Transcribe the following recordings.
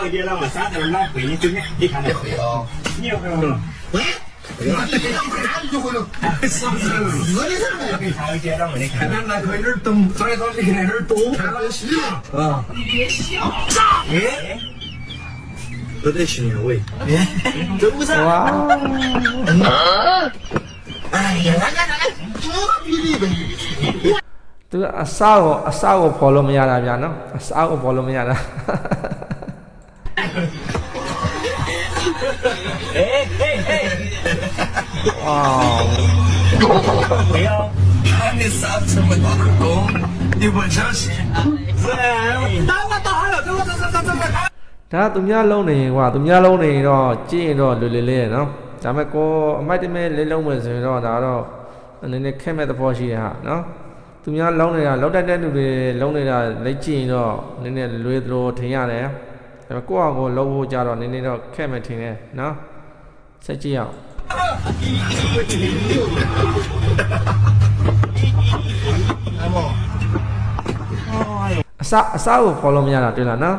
我爹让我啥子那回你今天你看那回哦，你有没有？是不是？我给他爹让我你看，那可有点懂，所以说你那点懂，看到戏了啊。你别笑，哎，都得学会，真不是？ ဝါ 哎呀，来来来来，多比例呗。 သူကအစားကိုအစားကိုဖော်လို့မရတာဗျာနော်အစားကိုဖော်လို့မရတာ ဟေးဟေးဟေးအာဘယ်အောင်အနစ်စားချမကောဒီဘချာရှင်ဆယ်တာဝတာဟာတော့တာတာတာတာဒါသူများလုံးနေကွာသူများလုံးနေတော့ကြည့်ရင်တော့လွယ်လွယ်လေးရနော်ဒါပေမဲ့ကိုအမိုက်တမဲလေးလုံးမယ်ဆိုရင်တော့ဒါတော့နည်းနည်းခက်မဲ့သဘောရှိတယ်ဟာနော်သူများလုံးနေတာလောက်တက်တဲ့လူတွေလုံးနေတာလက်ကြည့်ရင်တော့နည်းနည်းလွယ်သလိုထင်ရတယ် ဒါပေမဲ့ကိုယ့်အကိုလုံးဖို့ကြတော့နည်းနည်းတော့ခက်မထင်နဲ့နော်ဆက်ကြည့်အောင်အစအစကို follow မရတာတွေ့လားနော်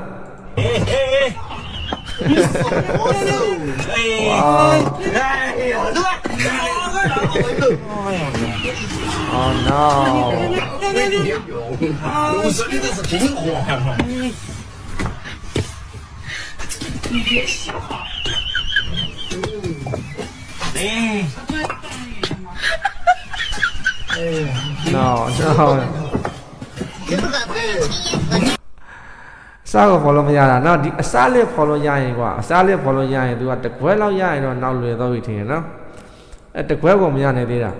อ๋อ no No, no. အစားကို follow မရတာနော်ဒီအစားလေး follow ရရင်ကွာအစားလေး follow ရရင် तू ကတကွဲလောက်ရရင်တော့နောက်လွယ်တော့ပြီထင်ရနော်အဲတကွဲကိုမရနိုင်သေးတာ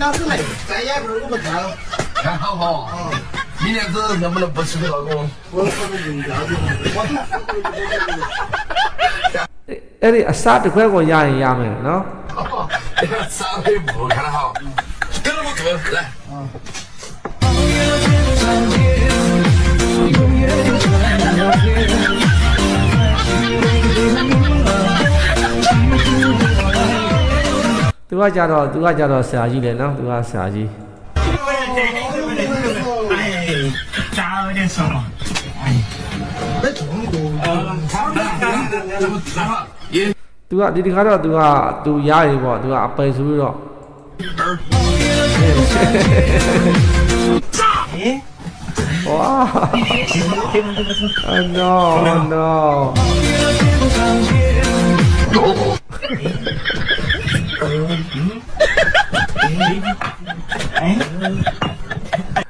နောက်ဆုံးလိုက်တရားဘယ်လိုမှမကြောက်ဟောဟော Yine kızın yanına başını bak o. အဲ့ဒီအစားတစ်ခွက်ကိုရရင်ရမယ်နော်။စားပေးဘူးခါဟော။ကဲလို့ကဲလား။သူကကြတော့သူကကြတော့ဆရာကြီးလေနော်သူကဆရာကြီး။ it is so long. Yeah. သူကဒီတခါတော့သူကသူရရေပေါ့သူကအပယ်ဆိုပြီးတော့ဝါအနော်နော်